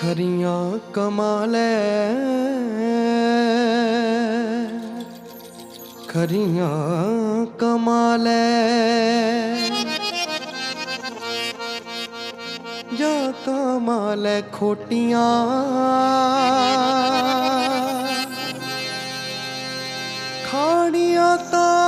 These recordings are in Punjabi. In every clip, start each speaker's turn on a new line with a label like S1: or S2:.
S1: ਖਰੀਆਂ ਕਮਾਲੇ ਖਰੀਆਂ ਕਮਾਲੇ ਜਾ ਕਮਾਲੇ ਖੋਟੀਆਂ। ਖਾਣੀਆਂ ਤਾਂ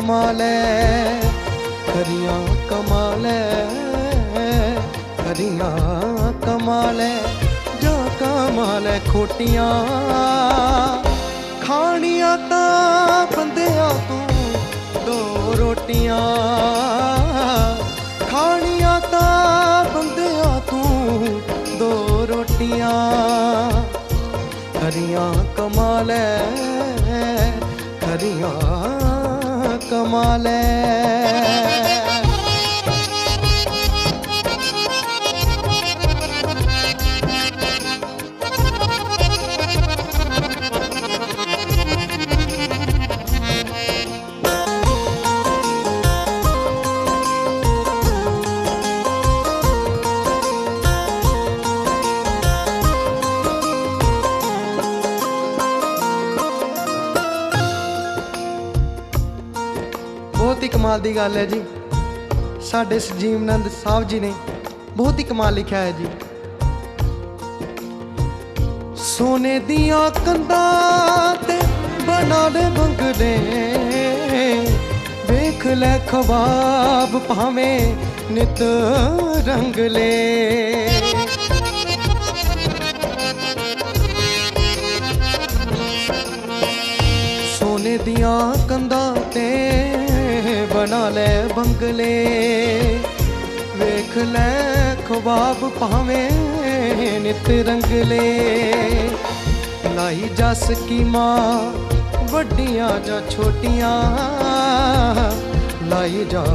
S1: ਕਮਾਲੇ, ਕਰੀਆਂ ਕਮਾਲੇ ਖਰੀਆਂ ਕਮਾਲੇ, ਜੋ ਕਮਾਲੇ ਖੋਟੀਆਂ। ਖਾਣੀਆਂ ਤਾਂ ਬੰਦਿਆਂ ਤੂੰ ਦੋ ਰੋਟੀਆਂ। ਖਾਣੀਆਂ ਤਾਂ ਬੰਦਿਆਂ ਤੂੰ ਦੋ ਰੋਟੀਆਂ। ਕਰੀਆਂ ਕਮਾਲੇ, ਕਰੀਆਂ ਕਮਾਲੇ ਕਮਾਲ ਦੀ ਗੱਲ ਹੈ ਜੀ। ਸਾਡੇ ਸਜੀਵ ਨੰਦ ਸਾਹਿਬ ਜੀ ਨੇ ਬਹੁਤ ਹੀ ਕਮਾਲ ਲਿਖਿਆ ਹੈ ਜੀ। ਸੋਨੇ ਦੀਆਂ ਕੰਧਾਂ ਤੇ ਬਣਾ ਬੰਗਲੇ ਵੇਖ ਲੈ ਖਵਾਬ ਭਾਵੇਂ ਨਿਤ ਰੰਗਲੇ ਸੋਨੇ ਦੀਆਂ ਕੰਧਾਂ ਬਣਾ ਲੈ ਬੰਗਲੇ। ਵੇਖ ਲੈ ਖਵਾਬ ਭਾਵੇਂ ਨਿਤ ਰੰਗਲੇ। ਲਾਈ ਜਸ ਕੀ ਮਾਂ, ਵੱਡੀਆਂ ਜਾਂ ਛੋਟੀਆਂ। ਲਾਈ ਜਾ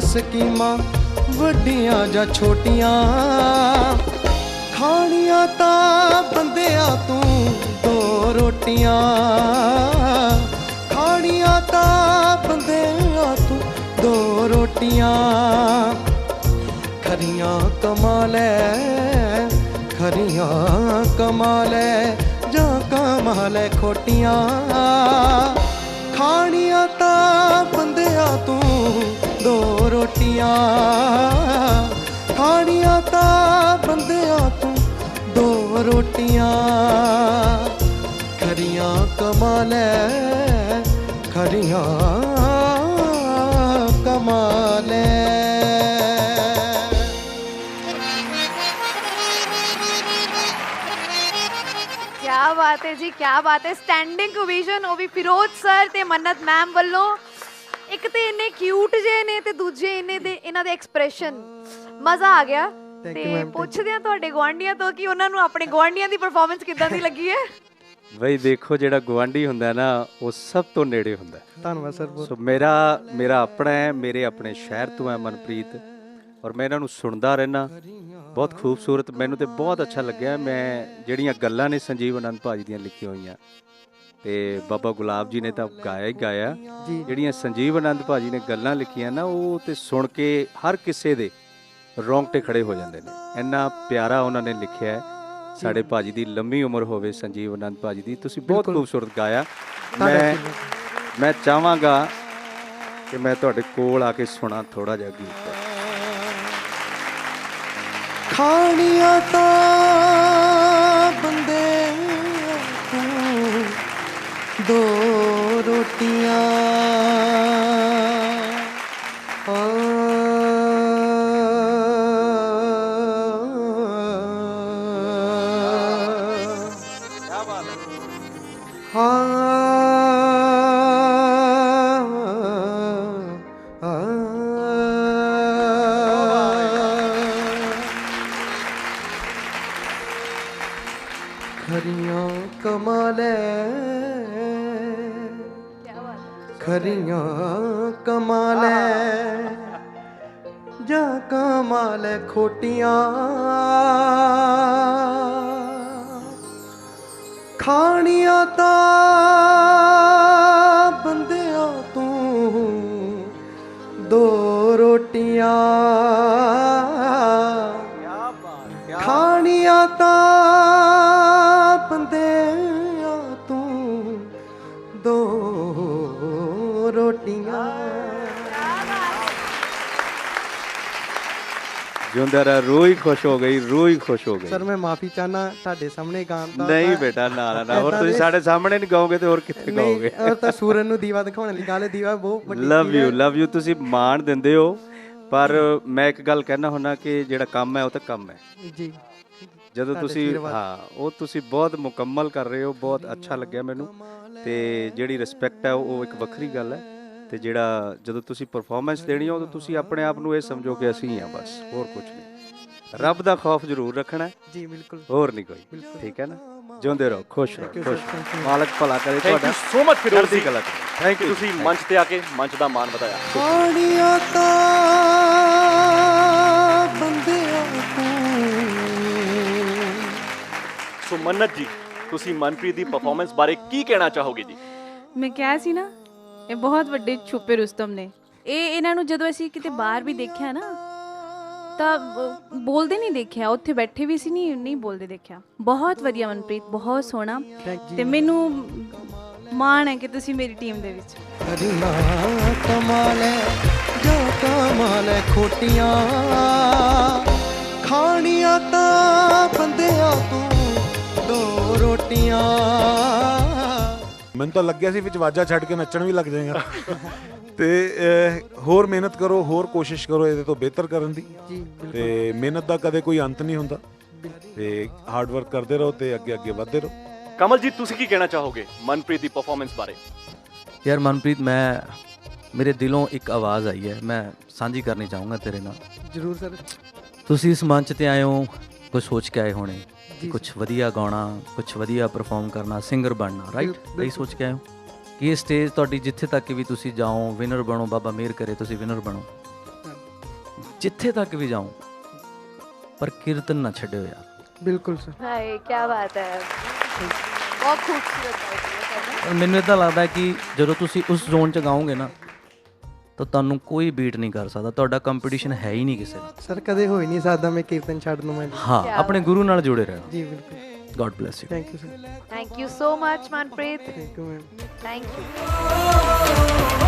S1: ਸਕੀਮਾਂ ਵੱਡੀਆਂ ਜਾਂ ਛੋਟੀਆਂ। ਖਾਣੀਆਂ ਤਾਂ ਬੰਦਿਆ ਤੂੰ ਦੋ ਰੋਟੀਆਂ। ਖਾਣੀਆਂ ਤਾਂ ਦੋ ਰੋਟੀਆਂ ਖਰੀਆਂ ਕਮਾਲੇ ਖਰੀਆਂ ਕਮਾਲੇ ਜਾਂ ਕਮਾਲੇ ਖੋਟੀਆਂ। ਖਾਣੀਆਂ ਤਾਂ ਬੰਦਿਆ ਤੂੰ ਦੋ ਰੋਟੀਆਂ। ਖਾਣੀਆਂ ਤਾਂ ਬੰਦਿਆ ਤੂੰ ਦੋ ਰੋਟੀਆਂ। ਖਰੀਆਂ ਕਮਾਲੇ ਖਰੀਆਂ ਕਮਾਲੇ।
S2: ਕੀ ਬਾਤ ਹੈ ਜੀ ਕੀ ਬਾਤ ਹੈ। ਸਟੈਂਡਿੰਗ ਓਵੇਸ਼ਨ ਉਹ ਵੀ ਫਿਰੋਜ਼ ਸਰ ਤੇ ਮੰਨਤ ਮੈਮ ਵੱਲੋਂ। ਇੱਕ ਤੇ ਇੰਨੇ ਕਿਊਟ ਜੇ ਨੇ ਤੇ ਦੂਜੇ ਇਹਨੇ ਦੇ ਇਹਨਾਂ ਦੇ ਐਕਸਪ੍ਰੈਸ਼ਨ ਮਜ਼ਾ ਆ ਗਿਆ। ਤੇ ਪੁੱਛਦੇ ਆ ਤੁਹਾਡੇ ਗਵਾਂਢੀਆਂ ਤੋਂ ਕਿ ਉਹਨਾਂ ਨੂੰ ਆਪਣੇ ਗਵਾਂਢੀਆਂ ਦੀ ਪਰਫਾਰਮੈਂਸ ਕਿੱਦਾਂ ਦੀ ਲੱਗੀ ਹੈ?
S3: ਬਈ ਦੇਖੋ ਜਿਹੜਾ ਗਵਾਂਢੀ ਹੁੰਦਾ ਨਾ ਉਹ ਸਭ ਤੋਂ ਨੇੜੇ ਹੁੰਦਾ
S1: ਧੰਨਵਾਦ ਸਰ ਬਹੁਤ
S3: ਸੋ ਮੇਰਾ ਮੇਰਾ ਆਪਣਾ ਹੈ ਮੇਰੇ ਆਪਣੇ ਸ਼ਹਿਰ ਤੋਂ ਹੈ ਮਨਪ੍ਰੀਤ ਔਰ ਮੈਂ ਇਹਨਾਂ ਨੂੰ ਸੁਣਦਾ ਰਹਿਣਾ ਬਹੁਤ ਖੂਬਸੂਰਤ ਮੈਨੂੰ ਤੇ ਬਹੁਤ ਅੱਛਾ ਲੱਗਿਆ। ਮੈਂ ਜਿਹੜੀਆਂ ਗੱਲਾਂ ਨੇ ਸੰਜੀਵ ਆਨੰਦ ਭਾਜੀ ਦੀਆਂ ਲਿਖੀਆਂ ਹੋਈਆਂ ਤੇ ਬਾਬਾ ਗੁਲਾਬ ਜੀ ਨੇ ਤਾਂ ਗਾਇਆ ਹੀ ਗਾਇਆ। ਜਿਹੜੀਆਂ ਸੰਜੀਵ ਆਨੰਦ ਭਾਜੀ ਨੇ ਗੱਲਾਂ ਲਿਖੀਆਂ ਨਾ ਉਹ ਤੇ ਸੁਣ ਕੇ ਹਰ ਕਿਸੇ ਦੇ ਰੋਂਗਟੇ ਖੜੇ ਹੋ ਜਾਂਦੇ ਨੇ। ਇੰਨਾ ਪਿਆਰਾ ਉਹਨਾਂ ਨੇ ਲਿਖਿਆ ਹੈ। ਸਾਡੇ ਭਾਜੀ ਦੀ ਲੰਮੀ ਉਮਰ ਹੋਵੇ ਸੰਜੀਵ ਆਨੰਦ ਭਾਜੀ ਦੀ ਤੁਸੀਂ ਬਹੁਤ। ਖੂਬਸੂਰਤ ਗਾਇਆ ਮੈਂ। ਮੈਂ ਚਾਹਾਂਗਾ ਕਿ ਮੈਂ ਤੁਹਾਡੇ ਕੋਲ ਆ ਕੇ ਸੁਣਾ ਥੋੜਾ ਜਿਹਾ ਗੀਤ
S1: ਖਾਣੀਆਂ ਤਾਂ ਬੰਦੇ ਦੋ ਰੋਟੀਆਂ ਖਰੀਆਂ ਕਮਾਲੇ ਖਰੀਆਂ ਕਮਾਲੇ। ਜਾਂ ਕਮਾਲੇ ਖੋਟੀਆਂ। ਖਾਣੀਆਂ ਤਾਂ ਬੰਦਿਆਂ ਤੂੰ ਦੋ ਰੋਟੀਆਂ। ਖਾਣੀਆਂ ਤਾਂ ਬੰਦਿਆਂ ਤੂੰ ਦੋ ਰੋਟੀਆਂ।
S3: ਜਿਉਂਦਾ ਰਹਿ ਹੀ ਖੁਸ਼ ਹੋ ਗਈ ਰੂਹ ਹੀ ਖੁਸ਼ ਹੋ ਗਈ।
S1: ਸਰ ਮੈਂ ਮਾਫੀ ਚਾਹਨਾ ਤੁਹਾਡੇ ਸਾਹਮਣੇ ਗਾਣ ਦਾ
S3: ਨਹੀਂ ਬੇਟਾ ਨਾ ਨਾ, ਨਾ ਹੋਰ ਤੁਸੀਂ ਸਾਡੇ ਸਾਹਮਣੇ ਨਹੀਂ ਗਾਓਗੇ ਤੇ ਹੋਰ ਕਿੱਥੇ ਗਾਓਗੇ?
S1: ਉਹ ਤਾਂ ਸੂਰਨ ਨੂੰ ਦੀਵਾ ਦਿਖਾਉਣ ਲਈ ਗੱਲ ਦੀਵਾ ਬਹੁਤ ਵੱਡੀ
S3: ਲਵ ਯੂ। ਲਵ ਯੂ ਤੁਸੀਂ ਮਾਣ ਦਿੰਦੇ ਹੋ ਪਰ ਮੈਂ ਇੱਕ ਗੱਲ ਕਹਿਣਾ ਹੁੰਦਾ ਕਿ ਜਿਹੜਾ ਕੰਮ ਹੈ ਉਹ ਤਾਂ ਕੰਮ ਹੈ।
S1: ਜੀ।
S3: ਜਦੋਂ ਤੁਸੀਂ। ਹਾਂ ਉਹ ਤੁਸੀਂ ਬਹੁਤ ਮੁਕੰਮਲ ਕਰ ਰਹੇ ਹੋ ਬਹੁਤ ਅੱਛਾ ਲੱਗਿਆ ਮੈਨੂੰ ਤੇ ਜਿਹੜੀ ਰਿਸਪੈਕਟ ਹੈ ਉਹ ਇੱਕ ਵੱਖਰੀ ਗੱਲ ਹੈ। ਤੇ ਜਿਹੜਾ ਜਦੋਂ ਤੁਸੀਂ ਪਰਫਾਰਮੈਂਸ ਦੇਣੀ ਹੈ ਉਦੋਂ ਤੁਸੀਂ ਆਪਣੇ ਆਪ ਨੂੰ ਇਹ ਸਮਝੋ ਕਿ ਅਸੀਂ ਹਾਂ ਬਸ ਹੋਰ ਕੁਝ ਨਹੀਂ। ਰੱਬ ਦਾ ਖੌਫ ਜ਼ਰੂਰ ਰੱਖਣਾ ਹੈ,
S1: ਜੀ ਬਿਲਕੁਲ।
S3: ਹੋਰ ਨਹੀਂ ਕੋਈ। ਠੀਕ ਹੈ ਨਾ? ਜਿਉਂਦੇ ਰਹੋ ਖੁਸ਼ ਰਹੋ ਖੁਸ਼. ਮਾਲਕ ਭਲਾ ਕਰੇ
S4: ਥੈਂਕ
S3: ਤੁਹਾਡਾ
S4: ਯੂ ਸੋ ਮਚ ਫਿਰੋਜ਼ ਜੀ।
S3: ਕਲਾ ਥੈਂਕ ਯੂ
S4: ਤੁਸੀਂ ਮੰਚ ਤੇ ਆ ਕੇ ਮੰਚ ਦਾ ਮਾਣ ਵਧਾਇਆ।
S1: ਖਾਣੀਆਂ ਤਾਂ ਬੰਦਿਆਂ ਤੂੰ।
S4: ਸੋ ਮੰਨਤ ਜੀ ਤੁਸੀਂ ਮਨਪ੍ਰੀਤ ਦੀ ਪਰਫਾਰਮੈਂਸ ਬਾਰੇ ਕੀ ਕਹਿਣਾ ਚਾਹੋਗੇ ਜੀ?
S5: ਮੈਂ ਕਿਹਾ ਸੀ ਨਾ ਇਹ ਬਹੁਤ ਵੱਡੇ ਛੁਪੇ ਰੁਸਤਮ ਨੇ। ਇਹ ਇਹਨਾਂ ਨੂੰ ਜਦੋਂ ਅਸੀਂ ਕਿਤੇ ਬਾਹਰ ਵੀ ਦੇਖਿਆ ਨਾ, ਤਾਂ ਬੋਲਦੇ ਨਹੀਂ ਦੇਖਿਆ। ਉੱਥੇ ਬੈਠੇ ਵੀ ਸੀ, ਨਹੀਂ ਨਹੀਂ ਬੋਲਦੇ ਦੇਖਿਆ। ਬਹੁਤ ਵਧੀਆ ਮਨਪ੍ਰੀਤ, ਬਹੁਤ ਸੋਹਣਾ। ਤੇ ਮੈਨੂੰ ਮਾਣ ਹੈ ਕਿ ਤੁਸੀਂ ਮੇਰੀ ਟੀਮ ਦੇ ਵਿੱਚ।
S1: ਕਰੀਨਾ ਕਮਾਲੇ ਜੋ ਕਮਾਲੇ ਖੋਟੀਆਂ। ਖਾਣੀਆਂ ਤਾਂ ਬੰਦਿਆਂ ਤੂੰ ਦੋ ਰੋਟੀਆਂ।
S6: ਮੈਨੂੰ ਤਾਂ ਲੱਗਿਆ ਸੀ ਵਿੱਚ ਵਾਜਾ ਛੱਡ ਕੇ ਨੱਚਣ ਵੀ ਲੱਗ ਜਾਏਗਾ। ਤੇ ਹੋਰ ਮਿਹਨਤ ਕਰੋ ਹੋਰ ਕੋਸ਼ਿਸ਼ ਕਰੋ ਇਹਦੇ ਤੋਂ ਬਿਹਤਰ ਕਰਨ ਦੀ।
S1: ਜੀ ਬਿਲਕੁਲ।
S6: ਤੇ ਮਿਹਨਤ ਦਾ ਕਦੇ ਕੋਈ ਅੰਤ ਨਹੀਂ ਹੁੰਦਾ। ਤੇ ਹਾਰਡ ਵਰਕ ਕਰਦੇ ਰਹੋ ਤੇ ਅੱਗੇ ਅੱਗੇ ਵਧਦੇ ਰਹੋ।
S4: ਕਮਲ ਜੀ ਤੁਸੀਂ ਕੀ ਕਹਿਣਾ ਚਾਹੋਗੇ ਮਨਪ੍ਰੀਤ ਦੀ ਪਰਫਾਰਮੈਂਸ ਬਾਰੇ?
S7: ਯਾਰ ਮਨਪ੍ਰੀਤ ਮੈਂ ਮੇਰੇ ਦਿਲੋਂ ਇੱਕ ਆਵਾਜ਼ ਆਈ ਹੈ। ਮੈਂ ਸਾਂਝੀ ਕਰਨੀ ਚਾਹੂੰਗਾ ਤੇਰੇ ਨਾਲ।
S1: ਜਰੂਰ ਸਰ।
S7: ਤੁਸੀਂ ਇਸ ਮੰਚ ਤੇ ਆਏ ਹੋ ਕੁਝ ਸੋਚ ਕੇ ਆਏ ਹੋਣੇ।
S1: ਜੀ
S7: ਕੁਝ ਵਧੀਆ ਗਾਉਣਾ ਕੁਝ ਵਧੀਆ ਪਰਫਾਰਮ ਕਰਨਾ ਸਿੰਗਰ ਬਣਨਾ ਰਾਈਟ। ਇਹੀ ਸੋਚ ਕੇ ਹੋ? ਕਿ ਇਹ ਸਟੇਜ ਤੁਹਾਡੀ ਜਿੱਥੇ ਤੱਕ ਵੀ ਤੁਸੀਂ ਜਾਓ ਵਿਨਰ ਬਣੋ ਬਾਬਾ ਮਿਹਰ ਕਰੇ ਤੁਸੀਂ ਵਿਨਰ ਬਣੋ। ਜਿੱਥੇ ਤੱਕ ਵੀ ਜਾਓ ਪਰ ਕੀਰਤਨ ਨਾ ਛੱਡਿਓ ਯਾਰ।
S1: ਬਿਲਕੁਲ ਸਰ।
S2: ਹਾਏ ਕੀ ਬਾਤ ਹੈ। ਬਹੁਤ ਖੂਬਸੂਰਤ ਹੈ
S7: ਮੈਨੂੰ ਇਦਾਂ ਲੱਗਦਾ ਹੈ ਕਿ ਜਦੋਂ ਤੁਸੀਂ ਉਸ ਜ਼ੋਨ 'ਚ ਗਾਓਗੇ ਨਾ ਤਾਂ ਤੁਹਾਨੂੰ ਕੋਈ ਬੀਟ ਨਹੀਂ ਕਰ ਸਕਦਾ ਤੁਹਾਡਾ ਕੰਪੀਟੀਸ਼ਨ ਹੈ ਹੀ ਨਹੀਂ ਕਿਸੇ ਨਾਲ।
S1: ਸਰ ਕਦੇ ਹੋ ਹੀ ਨਹੀਂ ਸਕਦਾ ਮੈਂ ਕੀਰਤਨ ਛੱਡ ਦੂੰ ਮੈਂ।
S7: ਹਾਂ ਆਪਣੇ ਗੁਰੂ ਨਾਲ ਜੁੜੇ ਰਹਿਣਾ
S1: ਜੀ ਬਿਲਕੁਲ।
S7: God bless you
S1: thank you sir
S2: thank you so much Manpreet
S1: thank you ma'am
S2: thank you